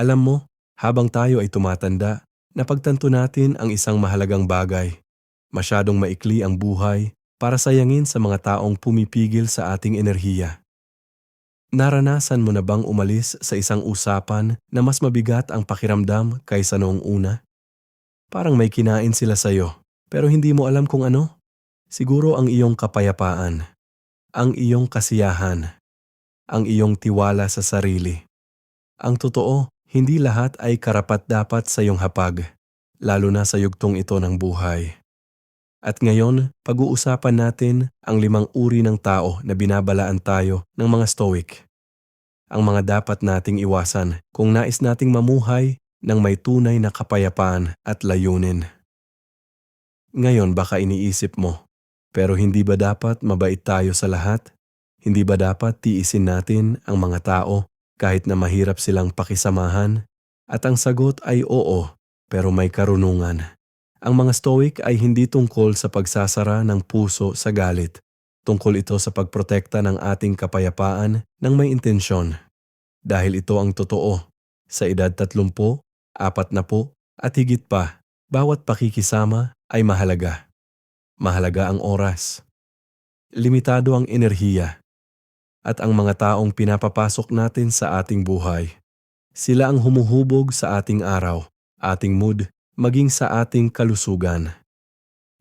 Alam mo, habang tayo ay tumatanda, napagtanto natin ang isang mahalagang bagay. Masyadong maikli ang buhay para sayangin sa mga taong pumipigil sa ating enerhiya. Naranasan mo na bang umalis sa isang usapan na mas mabigat ang pakiramdam kaysa noong una? Parang may kinain sila sa'yo, pero hindi mo alam kung ano? Siguro ang iyong kapayapaan, ang iyong kasiyahan, ang iyong tiwala sa sarili. Ang totoo, hindi lahat ay karapat-dapat sa iyong hapag, lalo na sa yugtong ito ng buhay. At ngayon, pag-uusapan natin ang limang uri ng tao na binabalaan tayo ng mga stoic. Ang mga dapat nating iwasan kung nais nating mamuhay ng may tunay na kapayapaan at layunin. Ngayon baka iniisip mo, pero hindi ba dapat mabait tayo sa lahat? Hindi ba dapat tiisin natin ang mga tao kahit na mahirap silang pakisamahan? At ang sagot ay oo, pero may karunungan. Ang mga stoic ay hindi tungkol sa pagsasara ng puso sa galit. Tungkol ito sa pagprotekta ng ating kapayapaan ng may intensyon. Dahil ito ang totoo. Sa edad 30, 40 at higit pa, bawat pakikisama ay mahalaga. Mahalaga ang oras. Limitado ang enerhiya. At ang mga taong pinapapasok natin sa ating buhay. Sila ang humuhubog sa ating araw, ating mood, maging sa ating kalusugan.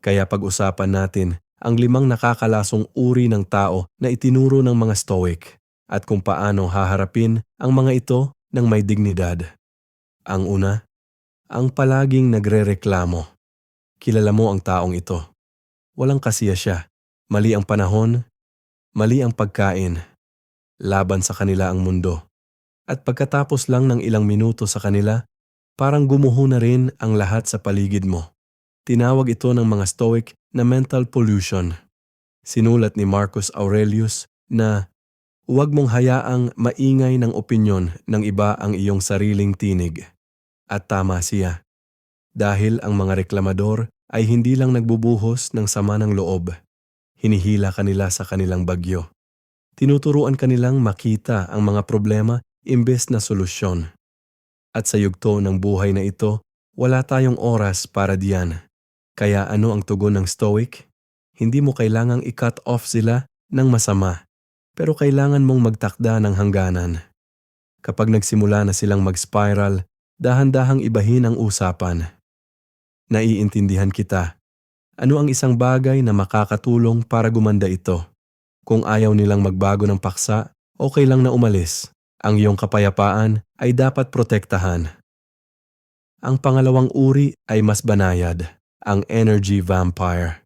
Kaya pag-usapan natin ang limang nakakalasong uri ng tao na itinuro ng mga stoic at kung paano haharapin ang mga ito ng may dignidad. Ang una, ang palaging nagrereklamo. Kilala mo ang taong ito. Walang kasiya siya. Mali ang panahon, mali ang pagkain. Laban sa kanila ang mundo. At pagkatapos lang ng ilang minuto sa kanila, parang gumuho na rin ang lahat sa paligid mo. Tinawag ito ng mga Stoic na mental pollution. Sinulat ni Marcus Aurelius na huwag mong hayaang maingay ng opinyon ng iba ang iyong sariling tinig. At tama siya. Dahil ang mga reklamador ay hindi lang nagbubuhos ng sama ng loob. Hinihila kanila sa kanilang bagyo. Tinuturuan kanilang makita ang mga problema imbes na solusyon. At sa yugto ng buhay na ito, wala tayong oras para diyan. Kaya ano ang tugon ng Stoic? Hindi mo kailangang i-cut off sila ng masama, pero kailangan mong magtakda ng hangganan. Kapag nagsimula na silang mag-spiral, dahan-dahang ibahin ang usapan. Naiintindihan kita. Ano ang isang bagay na makakatulong para gumanda ito? Kung ayaw nilang magbago ng paksa, okay lang na umalis. Ang iyong kapayapaan ay dapat protektahan. Ang pangalawang uri ay mas banayad, ang energy vampire.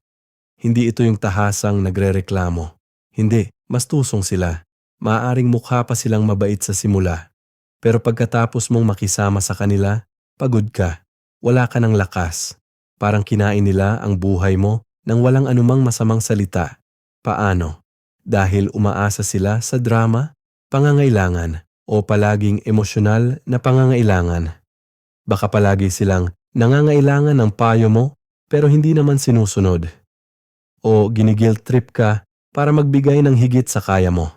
Hindi ito yung tahasang nagrereklamo. Hindi, mas tusong sila. Maaring mukha pa silang mabait sa simula. Pero pagkatapos mong makisama sa kanila, pagod ka. Wala ka ng lakas. Parang kinain nila ang buhay mo nang walang anumang masamang salita. Paano? Dahil umaasa sila sa drama, pangangailangan, o palaging emosyonal na pangangailangan. Baka palagi silang nangangailangan ng payo mo pero hindi naman sinusunod. O ginigil trip ka para magbigay ng higit sa kaya mo.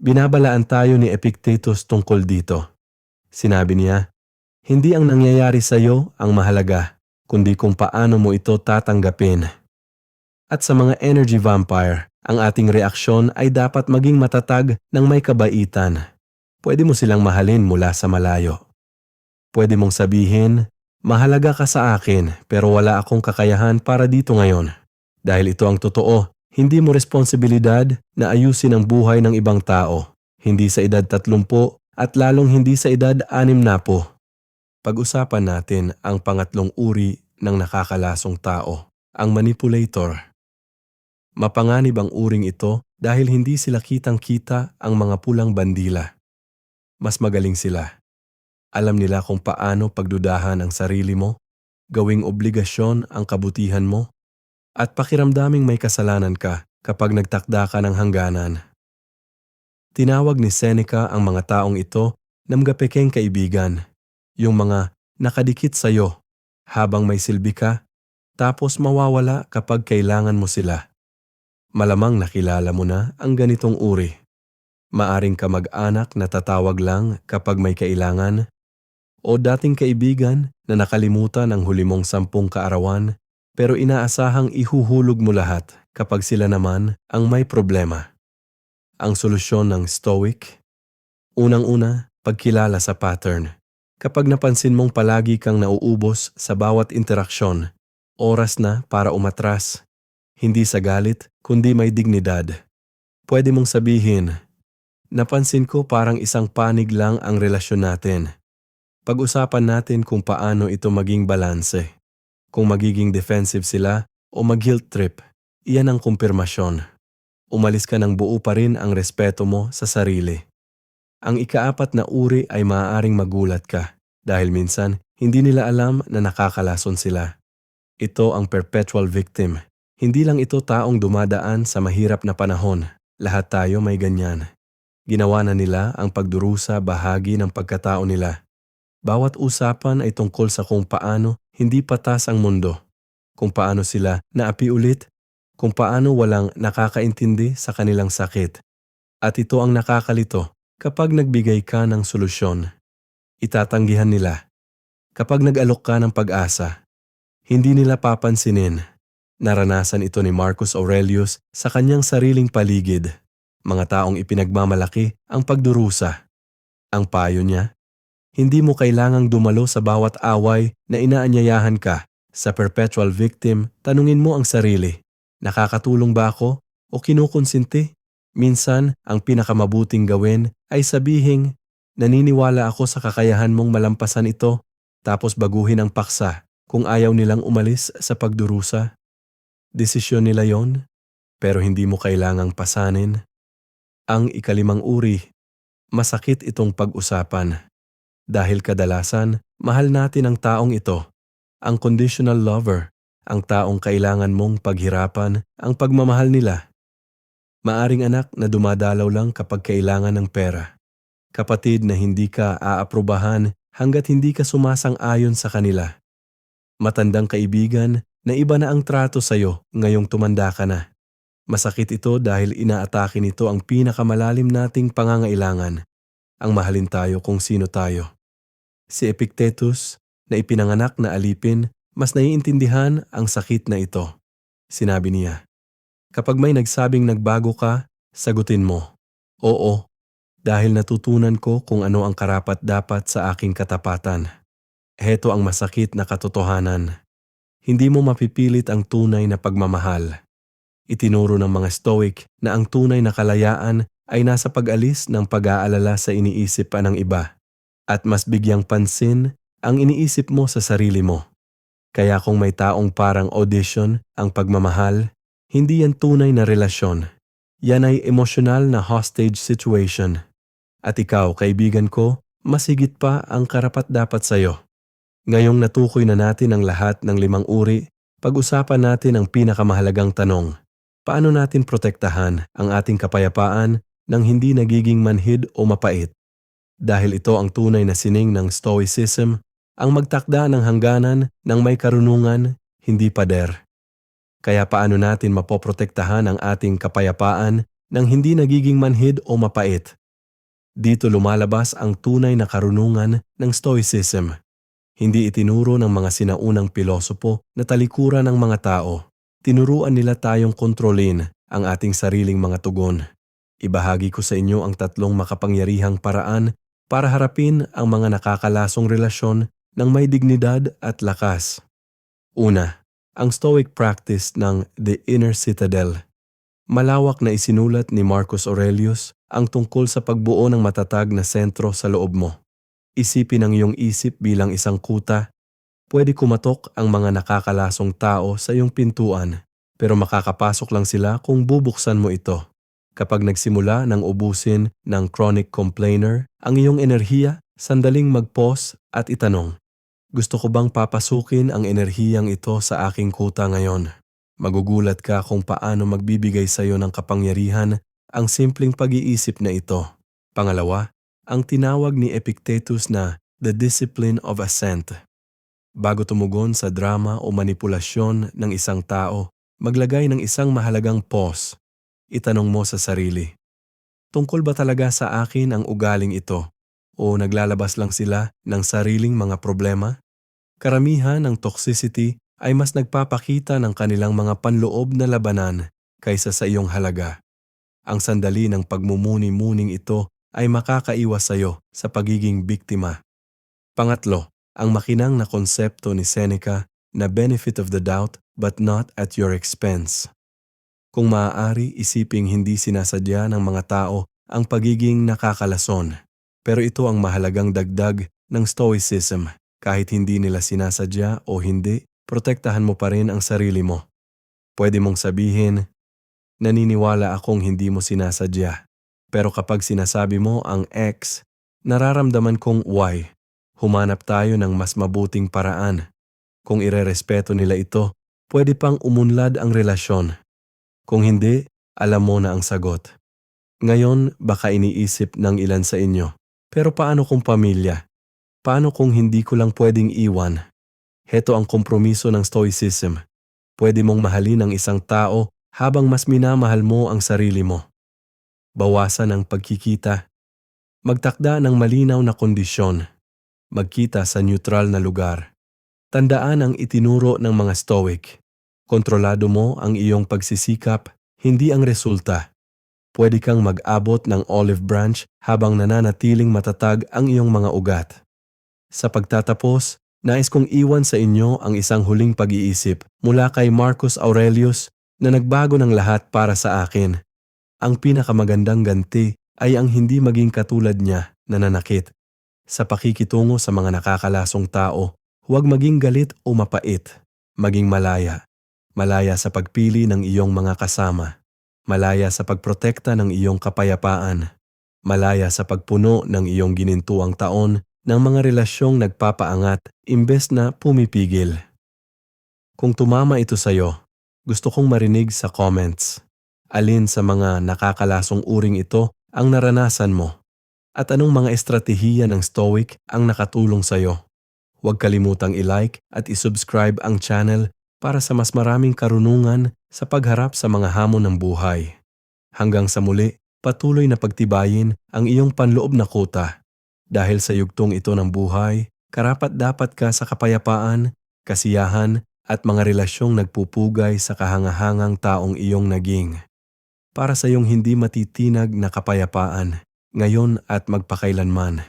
Binabalaan tayo ni Epictetus tungkol dito. Sinabi niya, hindi ang nangyayari sa iyo ang mahalaga, kundi kung paano mo ito tatanggapin. At sa mga energy vampire, ang ating reaksyon ay dapat maging matatag ng may kabaitan. Pwede mo silang mahalin mula sa malayo. Pwede mong sabihin, mahalaga ka sa akin pero wala akong kakayahan para dito ngayon. Dahil ito ang totoo, hindi mo responsibilidad na ayusin ang buhay ng ibang tao. Hindi sa edad 30 at lalong hindi sa edad 60 na po. Pag-usapan natin ang pangatlong uri ng nakakalasong tao, ang manipulator. Mapanganib ang uring ito dahil hindi sila kitang-kita ang mga pulang bandila. Mas magaling sila. Alam nila kung paano pagdudahan ang sarili mo, gawing obligasyon ang kabutihan mo, at pakiramdaming may kasalanan ka kapag nagtakda ka ng hangganan. Tinawag ni Seneca ang mga taong ito na mga kaibigan yung mga nakadikit sa iyo habang may silbi ka, tapos mawawala kapag kailangan mo sila. Malamang nakilala mo na ang ganitong uri. Maaring ka mag-anak na tatawag lang kapag may kailangan, o dating kaibigan na nakalimutan ang huli mong sampung kaarawan pero inaasahang ihuhulog mo lahat kapag sila naman ang may problema. Ang solusyon ng Stoic? Unang-una, pagkilala sa pattern. Kapag napansin mong palagi kang nauubos sa bawat interaksyon, oras na para umatras. Hindi sa galit, kundi may dignidad. Pwede mong sabihin, napansin ko parang isang panig lang ang relasyon natin. Pag-usapan natin kung paano ito maging balanse. Kung magiging defensive sila o mag-guilt trip, iyan ang kumpirmasyon. Umalis ka ng buo pa rin ang respeto mo sa sarili. Ang ikaapat na uri ay maaaring magulat ka dahil minsan hindi nila alam na nakakalason sila. Ito ang perpetual victim. Hindi lang ito taong dumadaan sa mahirap na panahon. Lahat tayo may ganyan. Ginawa na nila ang pagdurusa bahagi ng pagkatao nila. Bawat usapan ay tungkol sa kung paano hindi patas ang mundo, kung paano sila naapi ulit, kung paano walang nakakaintindi sa kanilang sakit. At ito ang nakakalito kapag nagbigay ka ng solusyon. Itatanggihan nila. Kapag nag-alok ka ng pag-asa, hindi nila papansinin. Naranasan ito ni Marcus Aurelius sa kanyang sariling paligid. Mga taong ipinagmamalaki ang pagdurusa. Ang payo niya, hindi mo kailangang dumalo sa bawat away na inaanyayahan ka. Sa perpetual victim, tanungin mo ang sarili. Nakakatulong ba ako o kinukonsinti? Minsan, ang pinakamabuting gawin ay sabihing, naniniwala ako sa kakayahan mong malampasan ito, tapos baguhin ang paksa kung ayaw nilang umalis sa pagdurusa. Desisyon nila yon, pero hindi mo kailangang pasanin. Ang ikalimang uri, masakit itong pag-usapan. Dahil kadalasan, mahal natin ang taong ito, ang conditional lover, ang taong kailangan mong paghirapan ang pagmamahal nila. Maaring anak na dumadalaw lang kapag kailangan ng pera. Kapatid na hindi ka aaprubahan hanggat hindi ka sumasang-ayon sa kanila. Matandang kaibigan na iba na ang trato sa'yo ngayong tumanda ka na. Masakit ito dahil inaatake nito ang pinakamalalim nating pangangailangan, ang mahalin tayo kung sino tayo. Si Epictetus, na ipinanganak na alipin, mas naiintindihan ang sakit na ito. Sinabi niya, Kapag may nagsabing nagbago ka, sagutin mo, Oo, dahil natutunan ko kung ano ang karapat dapat sa aking katapatan. Heto ang masakit na katotohanan. Hindi mo mapipilit ang tunay na pagmamahal. Itinuro ng mga Stoic na ang tunay na kalayaan ay nasa pag-alis ng pag-aalala sa iniisip pa ng iba at mas bigyang pansin ang iniisip mo sa sarili mo. Kaya kung may taong parang audition ang pagmamahal, hindi yan tunay na relasyon. Yan ay emosyonal na hostage situation. At ikaw, kaibigan ko, mas higit pa ang karapat-dapat sa'yo. Ngayong natukoy na natin ang lahat ng limang uri, pag-usapan natin ang pinakamahalagang tanong. Paano natin protektahan ang ating kapayapaan nang hindi nagiging manhid o mapait? Dahil ito ang tunay na sining ng Stoicism, ang magtakda ng hangganan ng may karunungan, hindi pader. Kaya paano natin mapoprotektahan ang ating kapayapaan nang hindi nagiging manhid o mapait? Dito lumalabas ang tunay na karunungan ng Stoicism. Hindi itinuro ng mga sinaunang pilosopo na talikuran ng mga tao. Tinuruan nila tayong kontrolin ang ating sariling mga tugon. Ibahagi ko sa inyo ang tatlong makapangyarihang paraan para harapin ang mga nakakalasong relasyon ng may dignidad at lakas. Una, ang Stoic practice ng The Inner Citadel. Malawak na isinulat ni Marcus Aurelius ang tungkol sa pagbuo ng matatag na sentro sa loob mo. Isipin ang iyong isip bilang isang kuta. Pwede kumatok ang mga nakakalasong tao sa iyong pintuan, pero makakapasok lang sila kung bubuksan mo ito. Kapag nagsimula ng ubusin ng chronic complainer ang iyong enerhiya, sandaling mag-pause at itanong, gusto ko bang papasukin ang enerhiyang ito sa aking kuta ngayon? Magugulat ka kung paano magbibigay sa iyo ng kapangyarihan ang simpleng pag-iisip na ito. Pangalawa, ang tinawag ni Epictetus na the discipline of assent. Bago tumugon sa drama o manipulasyon ng isang tao, maglagay ng isang mahalagang pause. Itanong mo sa sarili, Tungkol ba talaga sa akin ang ugaling ito? o naglalabas lang sila ng sariling mga problema? Karamihan ng toxicity ay mas nagpapakita ng kanilang mga panloob na labanan kaysa sa iyong halaga. Ang sandali ng pagmumuni-muning ito ay makakaiwas sa iyo sa pagiging biktima. Pangatlo, ang makinang na konsepto ni Seneca na benefit of the doubt but not at your expense. Kung maaari, isiping hindi sinasadya ng mga tao ang pagiging nakakalason. Pero ito ang mahalagang dagdag ng stoicism. Kahit hindi nila sinasadya o hindi, protektahan mo pa rin ang sarili mo. Pwede mong sabihin, naniniwala akong hindi mo sinasadya. Pero kapag sinasabi mo ang X, nararamdaman kong Y. Humanap tayo ng mas mabuting paraan. Kung irerespeto nila ito, pwede pang umunlad ang relasyon. Kung hindi, alam mo na ang sagot. Ngayon, baka iniisip ng ilan sa inyo, pero paano kung pamilya? Paano kung hindi ko lang pwedeng iwan? Heto ang kompromiso ng stoicism. Pwede mong mahalin ang isang tao habang mas minamahal mo ang sarili mo. Bawasan ang pagkikita. Magtakda ng malinaw na kondisyon. Magkita sa neutral na lugar. Tandaan ang itinuro ng mga stoic. Kontrolado mo ang iyong pagsisikap, hindi ang resulta. Pwede kang mag-abot ng olive branch habang nananatiling matatag ang iyong mga ugat. Sa pagtatapos, nais kong iwan sa inyo ang isang huling pag-iisip mula kay Marcus Aurelius na nagbago ng lahat para sa akin. Ang pinakamagandang ganti ay ang hindi maging katulad niya na nanakit. Sa pakikitungo sa mga nakakalasong tao, huwag maging galit o mapait. Maging malaya. Malaya sa pagpili ng iyong mga kasama. Malaya sa pagprotekta ng iyong kapayapaan. Malaya sa pagpuno ng iyong ginintuang taon ng mga relasyong nagpapaangat imbes na pumipigil. Kung tumama ito sa iyo, gusto kong marinig sa comments. Alin sa mga nakakalasong uring ito ang naranasan mo? At anong mga estratehiya ng Stoic ang nakatulong sa iyo? Huwag kalimutang i-like at i-subscribe ang channel para sa mas maraming karunungan sa pagharap sa mga hamon ng buhay. Hanggang sa muli, patuloy na pagtibayin ang iyong panloob na kuta. Dahil sa yugtong ito ng buhay, karapat dapat ka sa kapayapaan, kasiyahan at mga relasyong nagpupugay sa kahangahangang taong iyong naging. Para sa iyong hindi matitinag na kapayapaan, ngayon at magpakailanman.